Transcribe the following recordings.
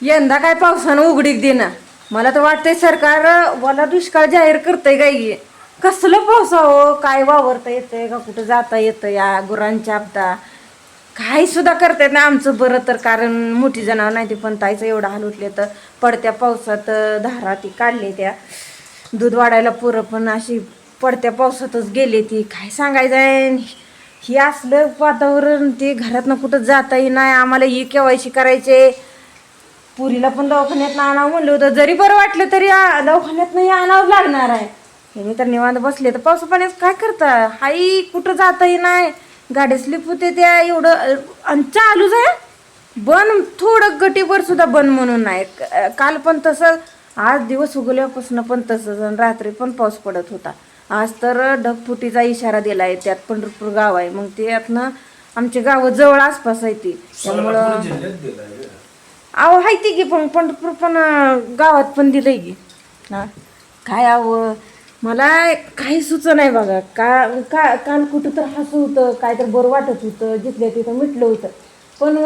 यंदा काय पावसानं उघडीक देना. मला तर वाटतंय सरकार मला दुष्काळ जाहीर करतंय गाई कसलं पावसावं काय वावरता येतंय का? कुठं जाता येतं या गुरांच्या आपदा. काही सुद्धा करता येत आमचं बरं तर कारण मोठी जनावर नाही ते पण ताईचं एवढं हाल उठले तर पडत्या पावसात धारा ती काढली त्या. दूध वाढायला पुरं पण अशी पडत्या पावसातच गेले ती. काय सांगायचं आहे? हे असलं वातावरण ते घरातनं कुठं जाताही नाही. आम्हाला ही केवायशी करायचे. पुरीला पण दवाखान्यात आणावं म्हणलं होतं. जरी बरं वाटलं तरी दवाखान्यात नाही आणावं लागणार आहे. हे मी तर निवांत बसले. तर पावसा पाण्यात काय करता? हाई कुठं जाताही नाही. गाडी स्लिप होते त्या एवढं आणि चालूच आहे. बन थोडं गटीवर सुद्धा बन म्हणून नाही. काल पण तसं आज दिवस उगवल्यापासून पण तसंच आणि रात्री पण पाऊस पडत होता. आज तर ढगफुटीचा इशारा दिलाय. त्यात पंढरपूर गाव आहे. मग त्यातनं आमची गावं जवळ आसपास आहे ती. त्यामुळं अहो हाय ती की पण पंढरपूर पण गावात पण दिलंय की. ना काय अहो मला काही सुचं नाही बघा. का का काल कुठं तर हसू होतं काय तर बरं वाटत होतं जिथल्या तिथं मिटलं होतं. पण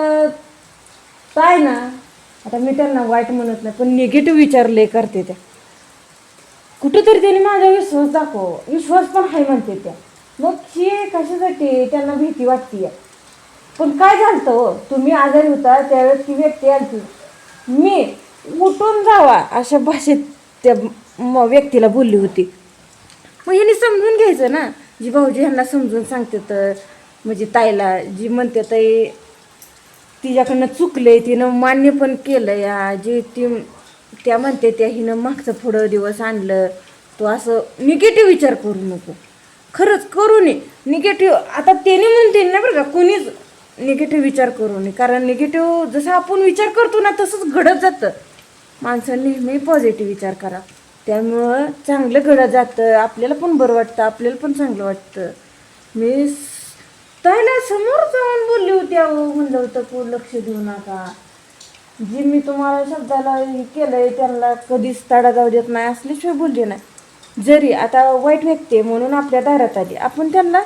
काय ना आता मी त्यांना वाईट म्हणत नाही पण निगेटिव्ह विचारले करते त्या. कुठंतरी त्यांनी माझा विश्वास दाखव. विश्वास पण आहे म्हणते त्या. मग हे कशासाठी? त्यांना भीती वाटते पण काय झालं हो? तुम्ही आजारी होता त्यावेळेस ती व्यक्ती आली मी उठून जावा अशा भाषेत त्या म- व्यक्तीला बोलली होती. मग ह्यांनी समजून घ्यायचं ना. जी भाऊजी ह्यांना समजून सांगते तर म्हणजे ताईला जी म्हणते ताई तिच्याकडनं चुकलंय तिनं मान्य पण केलं या. जे ती त्या म्हणते त्या हिनं मागचं पुढं दिवस आणलं. तो असं निगेटिव्ह विचार करू नको. खरंच करू नये. निगेटिव्ह आता त्याने म्हणते ना बरं का कोणीच निगेटिव्ह विचार करू नये. कारण निगेटिव्ह जसं आपण विचार करतो ना तसंच घडत जातं. माणसाने नेहमी पॉझिटिव्ह विचार करा. त्यामुळं चांगलं घडत जातं. आपल्याला पण बरं वाटतं. आपल्याला पण चांगलं वाटतं. मी त्याला ताईला समोर जाऊन बोलली होती अहो म्हणलं होतं को लक्ष देऊ नका. जी मी तुम्हाला शब्दाला हे केलंय त्यांना कधीच तडा जाऊ देत नाही असल्याशिवाय बोलली नाही. जरी आता वाईट व्यक्ती आहे म्हणून आपल्या दारात आली. आपण त्यांना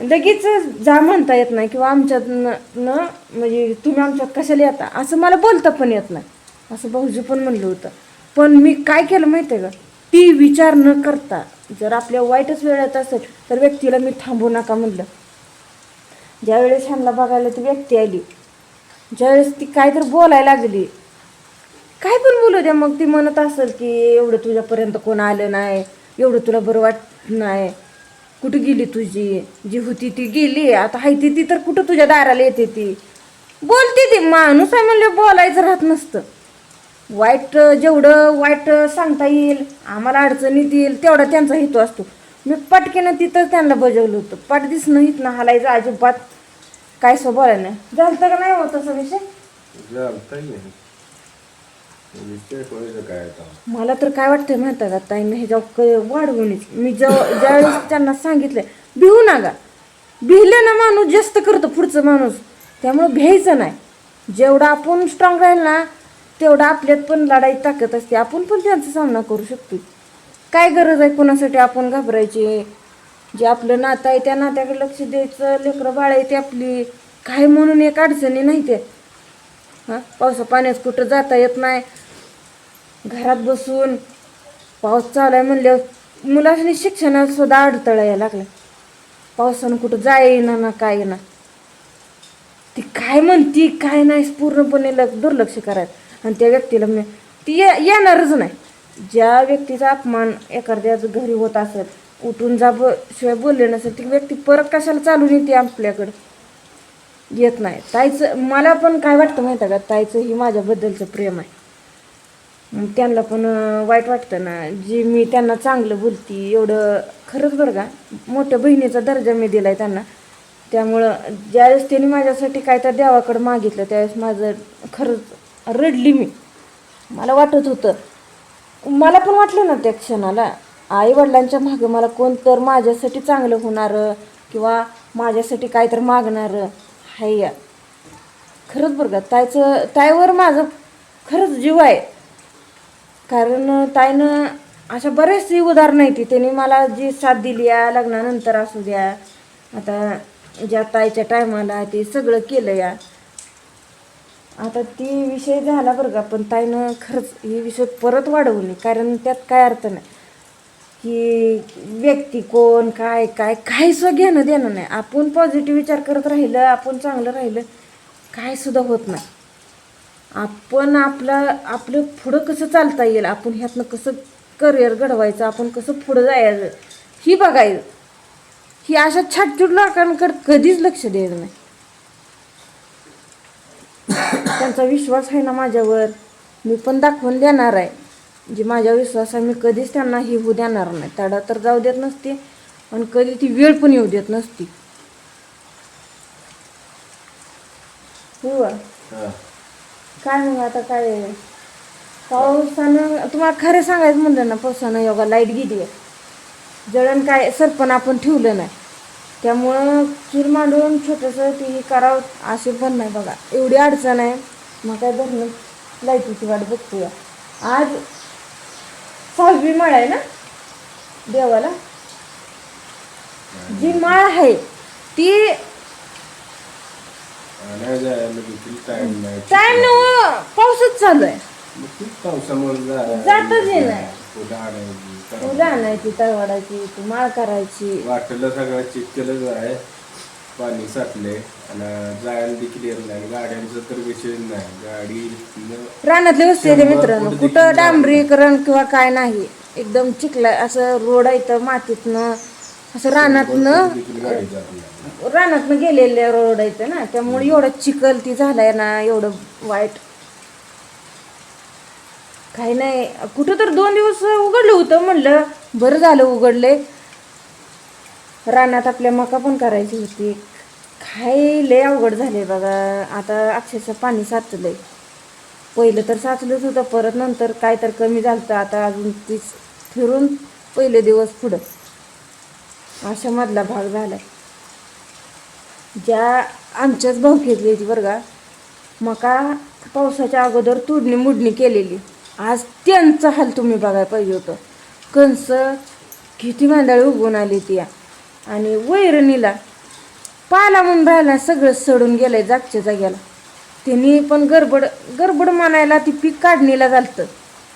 लगेच जा म्हणता येत नाही किंवा आमच्यात न म्हणजे तुम्ही आमच्यात कशाला येता? असं मला बोलता पण येत नाही. असं भाऊजी पण म्हणलं होतं. पण मी काय केलं माहिती आहे का? ती विचार न करता जर आपल्या वाईटच वेळ येत असेल तर व्यक्तीला मी थांबू नका म्हणलं. ज्यावेळेस ह्यांना बघायला ती व्यक्ती आली ज्यावेळेस ती काय तर बोलायला लागली काय पण बोलू द्या मग ती म्हणत असेल की एवढं तुझ्यापर्यंत कोण आलं नाही एवढं तुला बरं वाटत नाही. कुठं गेली तुझी? जी होती ती गेली. आता हायती ती ती तर कुठं तुझ्या दाराला येते ती? बोलते ती. माणूस आहे म्हणलं बोलायचं राहत नसतं. वाईट जेवढं वाईट सांगता येईल आम्हाला अडचणीत येईल तेवढा त्यांचा हेतू असतो. मी पटकेनं तिथं त्यांना बजावलं होतं. पाठ दिसणं हित ना हालायचं अजिबात. काय सो बोलायला नाही झालं का नाही होतं तसा विषय चालतंय नाही विषय सोडायचं काय आता मला तर काय वाटतंय माहिती का ताईनं ह्याच्यावर वाढवणीच मी जेव्हा ज्यावेळेस त्यांना सांगितलं भिवू नका. भिलं ना माणूस जास्त करतो पुढचं माणूस. त्यामुळं भ्यायचं नाही. जेवढा आपण स्ट्रॉंग राहील ना तेवढा आपल्यात पण लढाई ताकद असते. आपण पण त्यांचा सामना करू शकतो काय गरज आहे कोणासाठी आपण घाबरायची? जे आपलं नातं आहे त्या नात्याकडे लक्ष द्यायचं लेकरं बाळ आपली. काय म्हणून एक अडचणी नाही ते हां? पावसा पाण्यात कुठं जाता येत नाही. घरात बसून पाऊस चालू आहे म्हणल्यावर मुलांनी शिक्षणात सुद्धा अडथळा यायला लागला. पावसानं कुठं जाय येणार ना काय ना ती काय म्हणती काय नाही पूर्णपणे लग दुर्लक्ष करायचं आणि त्या व्यक्तीला मी ती ये- येणारच नाही. ज्या व्यक्तीचा अपमान एखाद्याच घरी होत असेल उठून जा ब शिवाय बोलले नसेल ती व्यक्ती परत कशाला चालून येते आपल्याकडं? येत नाही. ताईचं मला पण काय वाटतं माहिती आहे का? ताईचं ही माझ्याबद्दलचं प्रेम आहे. त्यांना पण वाईट वाटतं ना. जी मी त्यांना चांगलं बोलती एवढं खरंच बरं का. मोठ्या बहिणीचा दर्जा मी दिला आहे त्यांना. त्यामुळं ज्यावेळेस त्यांनी माझ्यासाठी काय तर देवाकडं मागितलं त्यावेळेस माझं खरंच रडली मी. मला वाटत होतं. मला पण वाटलं ना त्या क्षणाला आई वडिलांच्या मागं मला कोण तर माझ्यासाठी चांगलं होणारं किंवा माझ्यासाठी काय तर मागणारं. हाय या. खरंच बरं का. ताईचं तायवर माझं खरंच जीव आहे. कारण ताईनं अशा बरेचशी उदाहरणं आहेत ती त्यांनी मला जी साथ दिली या लग्नानंतर असू द्या आता ज्या ताईच्या टायमाला ते सगळं केलं या आता ती विषय झाला बरं का पण ताईनं खरंच ही विषय परत वाढवली कारण त्यात काय अर्थ नाही. की व्यक्ती कोण काय काय काही सुद्धा घेणं देणं नाही. आपण पॉझिटिव्ह विचार करत राहिलं आपण चांगलं राहिलं काय सुद्धा होत नाही. आपण आपला आपलं पुढं कसं चालता येईल? आपण ह्यातनं कसं करिअर घडवायचं? आपण कसं पुढं जायचं? ही बघायचं. ही अशा छाटछूट लोकांकडे कधीच लक्ष द्यायचं नाही. त्यांचा विश्वास आहे ना माझ्यावर? मी पण दाखवून देणार आहे. जे माझ्या विश्वास आहे मी कधीच त्यांना ही होऊ देणार नाही. तडा तर जाऊ देत नसते आणि कधी ती वेळ पण येऊ देत नसती. हो. हा. काय मग आता काय? पावसानं तुम्हाला खरं सांगायचं म्हणलं ना पावसानं योगा लाइट गेली आहे. जळण काय सरपण आपण ठेवलं नाही. त्यामुळं चूल मांडून छोटंसं ती हे करावं असे पण नाही बघा. एवढी अडचण आहे. मग काय धरणं लाईटीची वाट बघतोया. आज सहावी माळ आहे ना देवाला? जी माळ आहे ती आणायला जायला देखील टाइम नाही. टाइम न पाऊसच चालू आहे. मग पावसामुळे जातच आणायची, करायची. आणायची ती माळ करायची. वाटेला सगळं चेक केलं आहे. पाणी साठले आणि जायला देखील येत नाही गाड्यांचा तर विषय नाही. गाडी न- रानातले वस्ती आहे ते शंभर मित्रांनो. फूट कुठं डांबरीकरण किंवा काय नाही. एकदम चिखला असं रोड आहे इथं मातीतनं. असं रानातनं रानातनं गेलेले रोड आहे ना त्यामुळे एवढं चिखल ती झालाय ना एवढं वाईट. काही नाही कुठं तर दोन दिवस उघडलं होतं म्हणलं बरं झालं उघडले. रानात आपल्या मका पण करायची होती. काय लय अवघड झाले बघा आता अक्षरशः पाणी साचलंय. पहिलं तर साचलंच होतं परत नंतर काय तर कमी झालं आता अजून तीच फिरून पहिले दिवस पुढं. अशा मधला भाग झाला ज्या आमच्याच भावकीतली होती बरं का मका पावसाच्या अगोदर तुडणी मुडणी केलेली. आज त्यांचा हाल तुम्ही बघायला पाहिजे होतं. कंस किती मांदळी उगवून आली ती. आणि वैरणीला पाला म्हणून राहिला सगळं सडून गेलंय जागच्या जाग्याला त्यांनी पण गडबड गडबड मानायला ती पीक काढणीला झालतं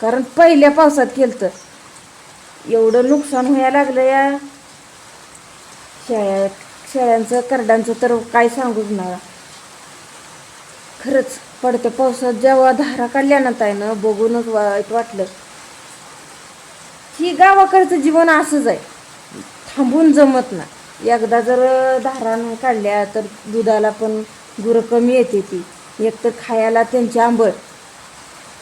कारण पहिल्या पावसात केलतं. एवढं नुकसान व्हायला लागलं या शेळ्या शेळ्यांचं करड्यांचं तर काय सांगूच नका. खरंच पडत्या पावसात जेव्हा धारा काढल्या ना ताईनं बघूनच वाईट वाटलं. ही गावाकडचं जीवन असंच आहे. थांबून जमत ना एकदा जर धारा काढल्या तर दुधाला पण गुरं कमी येते ती. एक तर खायला त्यांची आंबट.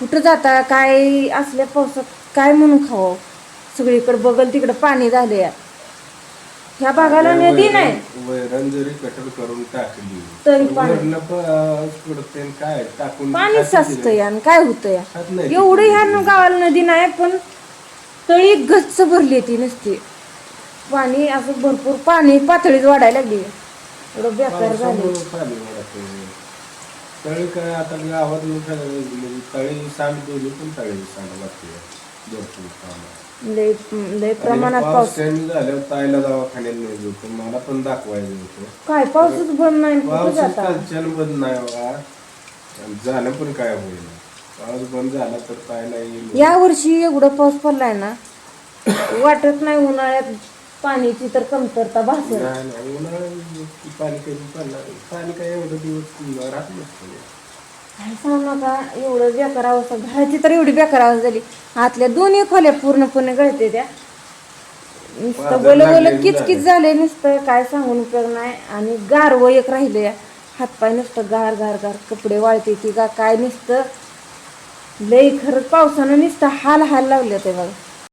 कुठं जाता काय असल्या पावसात काय म्हणून खावं? सगळीकडं बगल तिकडं पाणी झालं या ह्या भागाला नदी नाही. वैरण जरी कटर करून टाकली तरी पाणी. वरनं प- पडते आणि काय? टाकून पाणी साचतं दिलं. या आणि काय होतं या? खात नाही एवढं ह्या न- गावाला नदी नाही पण तळी गच्च भरली ती नसते. पाणी असं भरपूर पाणी पातळीच वाढायला लागली. एवढं बेकार झालं. पावसामुळं पाणी वाढतं. तळी काय आता गावात म्हणजे तळी सांड दोन्ही पण तळी सांड लागते. भरपूर कामात. लय लय आणि प्रमाणात पाऊस पाऊस. कमी झाल्यावर ताईला दवाखान्यात नाही होतं मला पण दाखवायचं होतं. काय पाऊसच बंद नाही कुठं पाऊस जाता? कालच्यानं बंद नाही बघा. आणि झालं पण काय होईल पाऊस बंद झाला तर ताईला येईल या वर्षी एवढं पाऊस पडलाय ना वाटत नाही उन्हाळ्यात पाण्याची तर कमतरता भासत. नाही नाही उन्हाळ्यात पाणी कमी पडणार पाणी काय एवढं दिवस राहत नसतं. काय सांगू नका एवढं बेकार अवस्था घराची तर एवढी बेकार अवस्था झाली. आतल्या दोन्ही खोल्या पूर्णपणे गळते त्या. नुसतं बोल बोल किचकिच झाले नुसतं काय सांगून उपयोग नाही. आणि गारवं एक राहिलं हातपाय नुसतं गार गार गार कपडे वाळते ती का काय नुसतं. लई खरंच पावसानं नुसतं हाल हाल लावले ते बघा.